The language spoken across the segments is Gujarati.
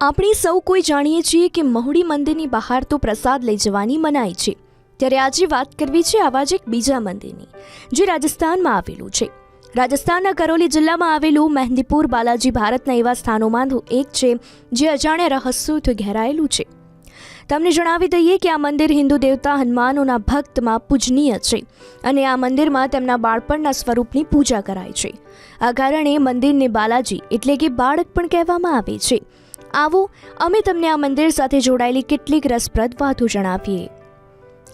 આપણે સૌ કોઈ જાણીએ છીએ કે મહુડી મંદિરની બહાર તો પ્રસાદ લઈ જવાની મનાઈ છે. ત્યારે આજે વાત કરવી છે આવા જ એક બીજા મંદિરની, જે રાજસ્થાનમાં આવેલું છે. રાજસ્થાનના કરોલી જિલ્લામાં આવેલું મહેંદીપુર બાલાજી ભારતના એવા સ્થાનોમાંનું એક છે, જે અજાણ્યા રહસ્યોથી ઘેરાયેલું છે. તમને જણાવી દઈએ કે આ મંદિર હિન્દુ દેવતા હનુમાનોના ભક્તમાં પૂજનીય છે અને આ મંદિરમાં તેમના બાળપણના સ્વરૂપની પૂજા કરાય છે. આ કારણે મંદિરને બાલાજી એટલે કે બાળક પણ કહેવામાં આવે છે. આવો, અમે તમને આ મંદિર સાથે જોડાયેલી કેટલીક રસપ્રદ વાતો જણાવીએ.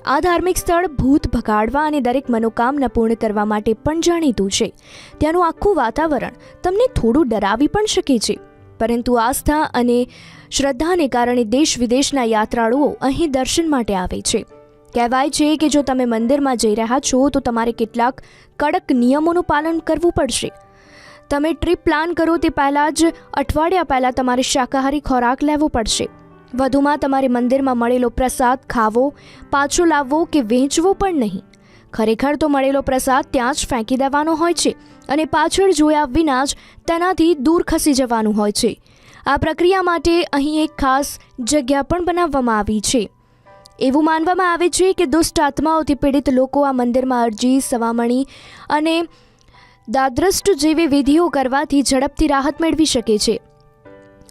આ ધાર્મિક સ્થળ ભૂત ભગાડવા અને દરેક મનોકામના પૂર્ણ કરવા માટે પણ જાણીતું છે. ત્યાંનું આખું વાતાવરણ તમને થોડું ડરાવી પણ શકે છે. પરંતુ આસ્થા અને શ્રદ્ધાને કારણે દેશ વિદેશના યાત્રાળુઓ અહીં દર્શન માટે આવે છે. કહેવાય છે કે જો તમે મંદિરમાં જઈ રહ્યા છો, તો તમારે કેટલાક કડક નિયમોનું પાલન કરવું પડશે. તમે ટ્રીપ પ્લાન કરો તે પહેલાં જ અઠવાડિયા પહેલાં તમારે શાકાહારી ખોરાક લેવો પડશે. વધુમાં તમારે મંદિરમાં મળેલો પ્રસાદ ખાવો, પાછો લાવવો કે વેચવો પણ નહીં. ખરેખર તો મળેલો પ્રસાદ ત્યાં જ ફેંકી દેવાનો હોય છે અને પાછળ જોયા વિના જ તેનાથી દૂર ખસી જવાનું હોય છે. આ પ્રક્રિયા માટે અહીં એક ખાસ જગ્યા પણ બનાવવામાં આવી છે. એવું માનવામાં આવે છે કે દુષ્ટ આત્માઓથી પીડિત લોકો આ મંદિરમાં અરજી, સવામણી અને દાદ્રષ્ટ જેવી વિધિઓ કરવાથી ઝડપથી રાહત મેળવી શકે છે.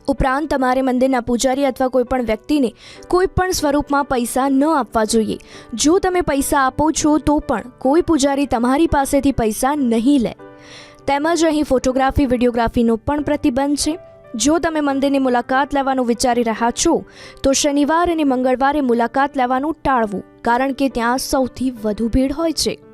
ઉપરાંત તમારે મંદિરના પૂજારી અથવા કોઈપણ વ્યક્તિને કોઈપણ સ્વરૂપમાં પૈસા ન આપવા જોઈએ. જો તમે પૈસા આપો છો, તો પણ કોઈ પૂજારી તમારી પાસેથી પૈસા નહીં લે. તેમજ અહીં ફોટોગ્રાફી, વિડીયોગ્રાફીનો પણ પ્રતિબંધ છે. જો તમે મંદિરની મુલાકાત લેવાનું વિચારી રહ્યા છો, તો શનિવાર અને મંગળવારે મુલાકાત લેવાનું ટાળવું, કારણ કે ત્યાં સૌથી વધુ ભીડ હોય છે.